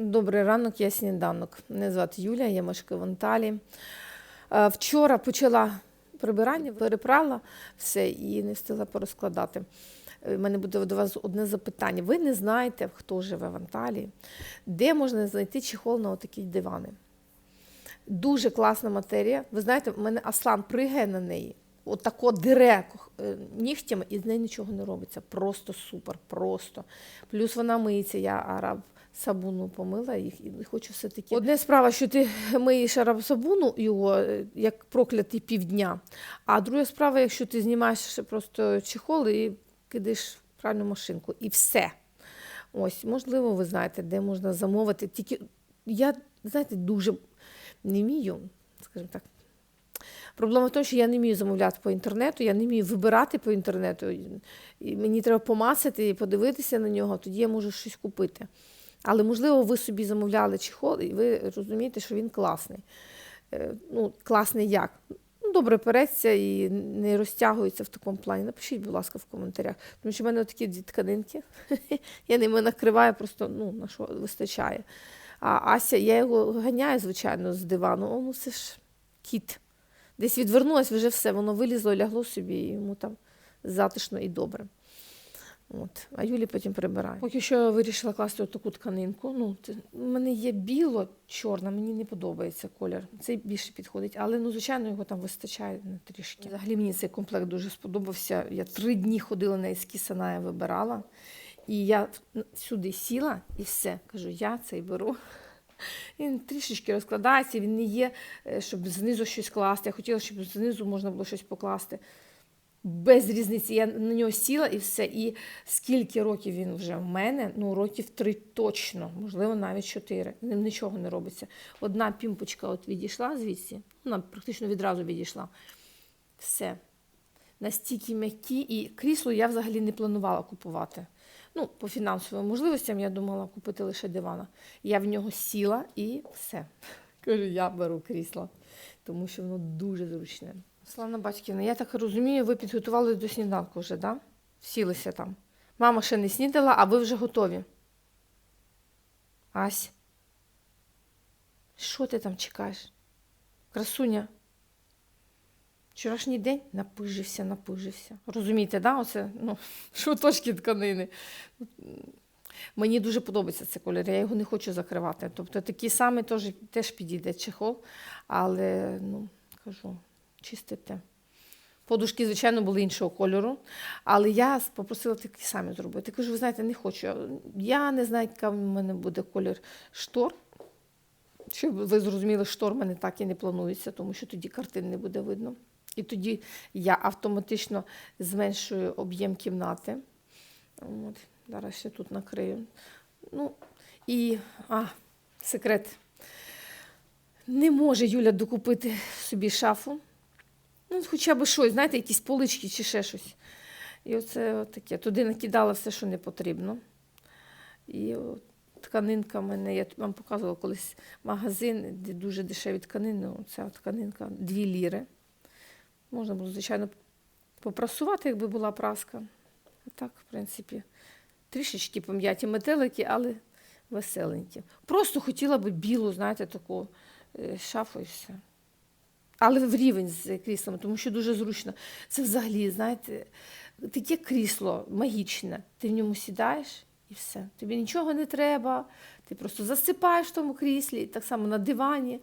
Добрий ранок, я сніданок. Мене звати Юля, я мешкаю в Анталії. Е, Вчора почала прибирання, перепрала все і не встигла порозкладати. У мене буде до вас одне запитання. Ви не знаєте, хто живе в Анталії, де можна знайти чехол на отакі дивани? Дуже класна матерія. Ви знаєте, в мене Аслан пригає на неї, отако дире е, нігтями, і з нею нічого не робиться. Просто супер, просто. Плюс вона миється, я араб сабуну помила їх і хочу все-таки. Одне справа, що ти миєш араб сабуну його е, як проклятий півдня. А друга справа, якщо ти знімаєш просто чехол і кидаєш в пральну машинку, і все. Ось, можливо, ви знаєте, де можна замовити. Тільки я, знаєте, дуже не вмію, скажімо так. Проблема в тому, що я не вмію замовляти по інтернету, я не вмію вибирати по інтернету. І мені треба помацати і подивитися на нього, тоді я можу щось купити. Але, можливо, ви собі замовляли чехол, і ви розумієте, що він класний. Е, Ну, Класний як? Ну, Добре переться і не розтягується в такому плані. Напишіть, будь ласка, в коментарях. Тому що в мене такі дві тканинки. Я ними накриваю, просто ну, на що вистачає. А Ася, я його ганяю, звичайно, з дивану. О, ну це ж кіт. Десь відвернулась, вже все, воно вилізло, лягло собі, і йому там затишно і добре. От. А Юлі потім прибирає. Поки що я вирішила класти таку тканинку. Ну, у мене є біло, чорна, мені не подобається колір. Цей більше підходить, але ну, звичайно, його там вистачає на трішки. Взагалі мені цей комплект дуже сподобався. Я три дні ходила на ескіз Саная, вибирала. І я сюди сіла і все. Кажу, я цей беру. Він трішечки розкладається, він не є, е, щоб знизу щось класти. Я хотіла, щоб знизу можна було щось покласти. Без різниці. Я на нього сіла і все. І скільки років він вже в мене? Ну, років три точно, можливо, навіть чотири. Ним нічого не робиться. Одна пімпочка от відійшла звідси, вона практично відразу відійшла. Все. Настільки м'які, і крісло я взагалі не планувала купувати. Ну, по фінансовим можливостям я думала купити лише дивана. Я в нього сіла і все. Кажу, я беру крісло, тому що воно дуже зручне. Славна батьківна, я так розумію, ви підготували до сніданку вже, да? Сілися там. Мама ще не снідала, а ви вже готові. Ась. Що ти там чекаєш? Красуня. Вчорашній день напижився, напижився. Розумієте, да? Оце ну, шматочки тканини. Мені дуже подобається цей колір, я його не хочу закривати. Тобто такий самий теж, теж підійде чехол, але ну, кажу, чистите. Подушки, звичайно, були іншого кольору, але я попросила такі самі зробити. Кажу, ви знаєте, не хочу. Я не знаю, який в мене буде колір штор. Щоб ви зрозуміли, штор в мене так і не планується, тому що тоді картин не буде видно. І тоді я автоматично зменшую об'єм кімнати. От, Зараз ще тут накрию. Ну, і а, секрет. Не може Юля докупити собі шафу. Ну, хоча б щось, знаєте, якісь полички чи ще щось. І оце таке. Туди накидала все, що не потрібно. І от тканинка в мене, я вам показувала колись магазин, де дуже дешеві тканини. Оця тканинка 2 ліри. Можна було, звичайно, попрасувати, якби була праска. А так, в принципі, трішечки пом'яті метелики, але веселенькі. Просто хотіла б білу, знаєте, таку е, шафу і все. Але в рівень з кріслом, тому що дуже зручно. Це взагалі, знаєте, таке крісло магічне. Ти в ньому сідаєш і все. Тобі нічого не треба, ти просто засипаєш в тому кріслі, так само на дивані,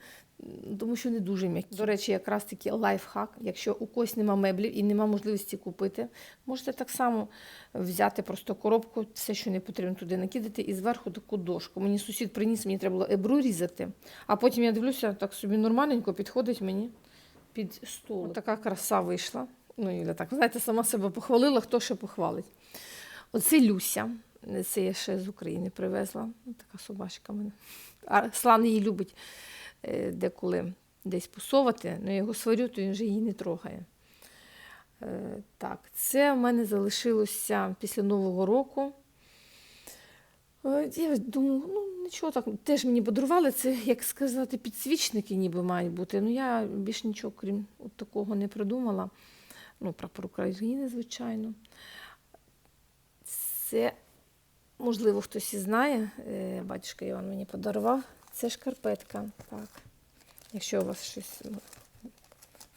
тому що не дуже м'які. До речі, якраз таки лайфхак. Якщо у когось нема меблів і нема можливості купити, можете так само взяти просто коробку, все, що не потрібно туди накидати, і зверху таку дошку. Мені сусід приніс, мені треба було ебру різати, а потім я дивлюся, так собі нормальненько підходить мені під стол. Така краса вийшла. Ну, Юля, так, знаєте, сама себе похвалила, хто ще похвалить. Оце Люся. Це я ще з України привезла. Така собачка в мене. А Слан її любить е, деколи десь посовати, але я його сварю, то він вже її не трогає. Е, Так, це в мене залишилося після Нового року. Е, Я думаю, ну нічого так, теж мені подарували, це, як сказати, підсвічники ніби мають бути. Ну я більш нічого, крім от такого, не придумала. Ну, прапор України, звичайно. Це можливо, хтось і знає, е, батюшка Іван мені подарував. Це шкарпетка. Так. Якщо у вас щось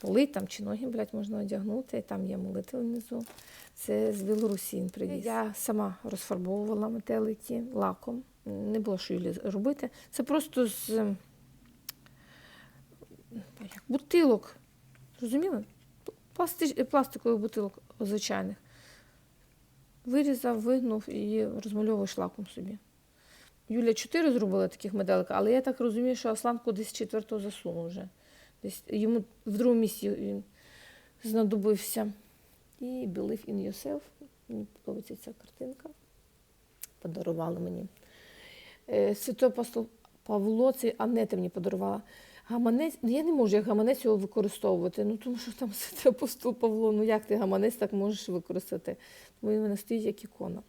болить там чи ноги, блядь, можна одягнути, там є молитва внизу. Це з Білорусі він привіз. Я сама розфарбовувала метелики лаком. Не було що Юлі робити. Це просто з ем, як бутилок. Зрозуміли? Пластич, пластикових бутилок звичайних. Вирізав, вигнув і розмальовуєш лаком собі. Юля чотири зробила таких медалика, але я так розумію, що Аслан кудись четвертого засунув вже. Десь йому в другому місці він знадобився. І Believe in yourself. Мені подобається ця картинка. Подарували мені. Е, Святой апостол Павло, це Анета мені подарувала. Гаманець, ну, я не можу як гаманець його використовувати, ну тому що там святий апостол Павло, ну як ти гаманець так можеш використати? Тому він мене стоїть як ікона.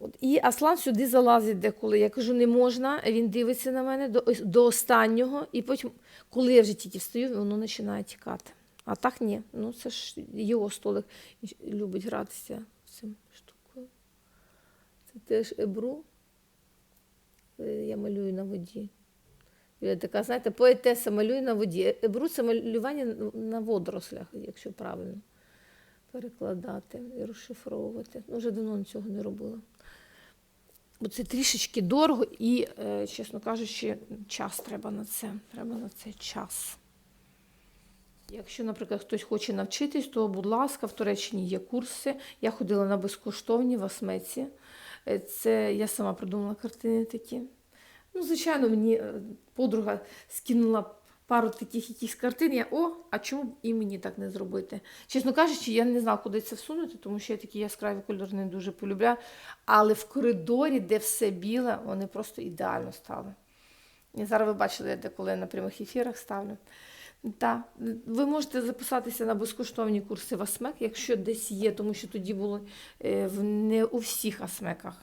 От. І Аслан сюди залазить деколи. Я кажу, не можна. Він дивиться на мене до, до останнього, і потім, коли я вже тільки встаю, воно починає тікати. А так ні. Ну це ж його столик любить гратися цим штукою. Це теж ебру. Е, Я малюю на воді. Я така, знаєте, поетеса малює на воді. Ебру це малювання на водорослях, якщо правильно перекладати і розшифровувати. Ну, вже давно цього не робила. Бо це трішечки дорого і, е, чесно кажучи, час треба на це. Треба на це час. Якщо, наприклад, хтось хоче навчитись, то, будь ласка, в Туреччині є курси. Я ходила на безкоштовні в Асмеці. Е, Це я сама придумала картини такі. Ну, звичайно, мені е, подруга скинула пару таких якихось картин. Я о, а чому б і мені так не зробити? Чесно кажучи, я не знала, куди це всунути, тому що я такі яскраві кольори не дуже полюбляю. Але в коридорі, де все біле, вони просто ідеально стали. І зараз ви бачили, я деколи на прямих ефірах ставлю. Так, ви можете записатися на безкоштовні курси в АСМЕК, якщо десь є, тому що тоді було е, в- не у всіх АСМЕКах.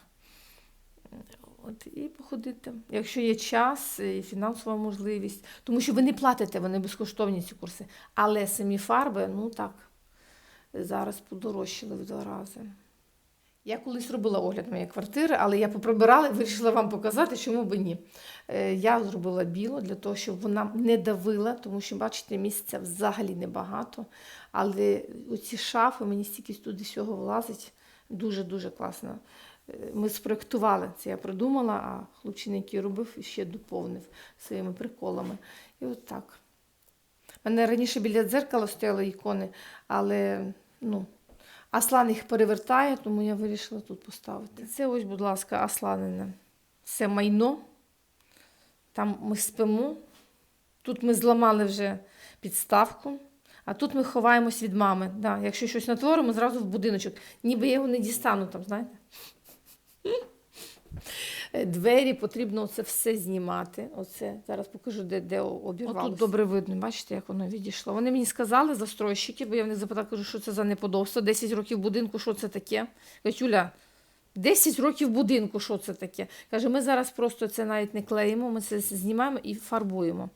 От, і походити, якщо є час і фінансова можливість, тому що ви не платите, вони безкоштовні ці курси. Але самі фарби, ну так, зараз подорожчали в два рази. Я колись робила огляд моєї квартири, але я поприбирала і вирішила вам показати, чому б ні. Е, Я зробила біло для того, щоб вона не давила, тому що, бачите, місця взагалі небагато. Але оці шафи, мені стільки туди всього влазить, дуже-дуже класно. Е, Ми спроектували це, я придумала, а хлопчина, який робив, ще доповнив своїми приколами. І от так. У мене раніше біля дзеркала стояли ікони, але ну, Аслан їх перевертає, тому я вирішила тут поставити. Це ось, будь ласка, Асланине. Це майно. Там ми спимо. Тут ми зламали вже підставку, а тут ми ховаємось від мами. Да, якщо щось натворимо, зразу в будиночок. Ніби я його не дістану там, знаєте. Е, Двері потрібно це все знімати. Оце зараз покажу, де, де обірвалося. Тут добре видно, бачите, як воно відійшло. Вони мені сказали, застройщики, бо я в них запитала, кажу, що це за неподобство. 10 років будинку, що це таке? Кажуть, Юля, 10 років будинку, що це таке? Каже, ми зараз просто це навіть не клеїмо, ми це знімаємо і фарбуємо.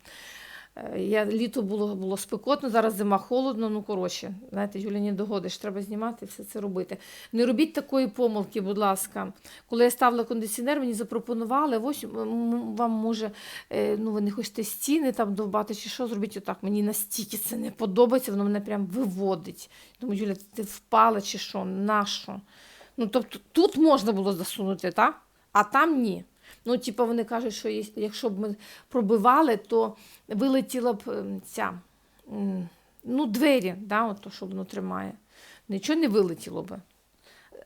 Е, Я, літо було, було спекотно, зараз зима холодно, ну коротше, знаєте, Юля, не догодиш, треба знімати, все це робити. Не робіть такої помилки, будь ласка. Коли я ставила кондиціонер, мені запропонували, ось вам може, е, ну ви не хочете стіни там довбати чи що, зробіть отак. Мені настільки це не подобається, воно мене прям виводить. Думаю, Юля, ти впала чи що, на що? Ну, тобто тут можна було засунути, так? А там ні. Ну, типу, вони кажуть, що якщо б ми пробивали, то вилетіла б ем, ця ну, двері, да, от то, що воно тримає. Нічого не вилетіло би.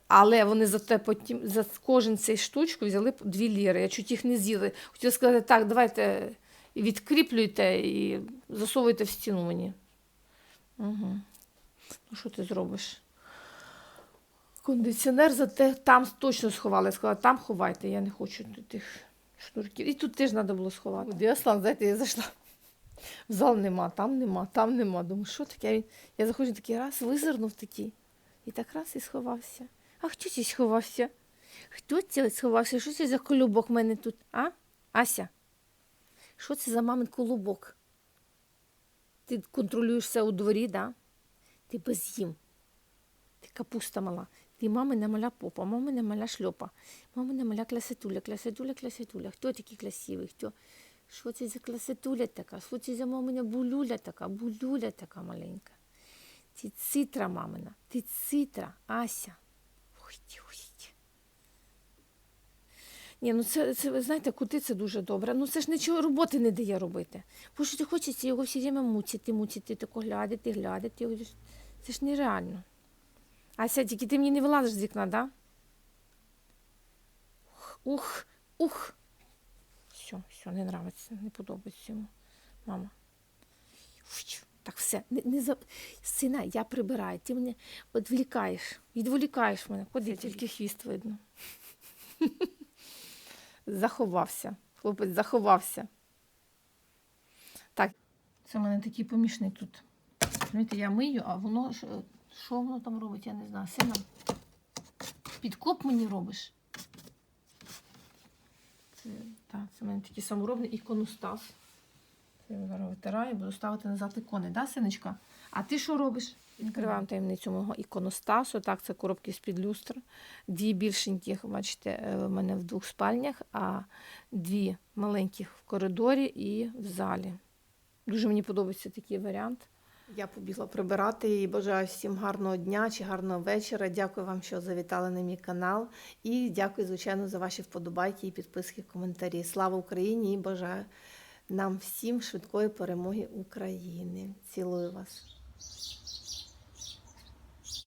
Але вони за те потім за кожен цей штучку взяли б дві ліри. Я чуть їх не з'їли. Хотіла сказати, так, давайте відкріплюйте і засовуйте в стіну мені. Угу. Ну, що ти зробиш? Кондиціонер зате там точно сховали. Сказала, там ховайте, я не хочу тих шнурків. І тут теж треба було сховати. Де Аслан, знаєте, я зайшла. В зал нема, там нема, там нема. Думаю, що таке? Я заходжу такий раз, визирнув такий. І так раз і сховався. А хто це сховався? Хто це сховався? Що це за колубок в мене тут? А? Ася? Що це за мамин колубок? Ти контролюєш все у дворі, да? Ти без їм. Ти капуста мала. Ти мамина маля попа, мамина маля шльопа, мамина маля класетуля, класетуля, класетуля. Хто такий красивий? Хто? Що це за класетуля така? Що це за мамина булюля така? Булюля така маленька. Ти цитра мамина, ти цитра, Ася. Уйди, уйди. Ні, ну це, це знаєте, кути це дуже добре. Ну це ж нічого роботи не дає робити. Бо що ти хочеться його все время мучити, мучити, тако глядати, глядати. Це ж нереально. Ася, тільки ти мені не вилазиш з вікна, да? Ух, ух, ух. Все, все, не нравиться, не подобається йому. Мама. Так все, не, не за... Сина, я прибираю, ти мене відволікаєш, відволікаєш мене. Ходи, тільки хвіст видно. Заховався. Хлопець заховався. Так, це в мене такий помічник тут. Знаєте, я мию, а воно що, воно там робить, я не знаю. Сина, підкоп мені робиш. Це, так, це в мене такий саморобний іконостас. Це я зараз витираю, буду ставити назад ікони, да, синочка? А ти що робиш? Відкриваємо таємницю мого іконостасу. Так, це коробки з-під люстр. Дві більшеньких, бачите, е, в мене в двох спальнях, а дві маленьких в коридорі і в залі. Дуже мені подобається такий варіант. Я побігла прибирати і бажаю всім гарного дня чи гарного вечора. Дякую вам, що завітали на мій канал. І дякую, звичайно, за ваші вподобайки і підписки, коментарі. Слава Україні і бажаю нам всім швидкої перемоги України. Цілую вас.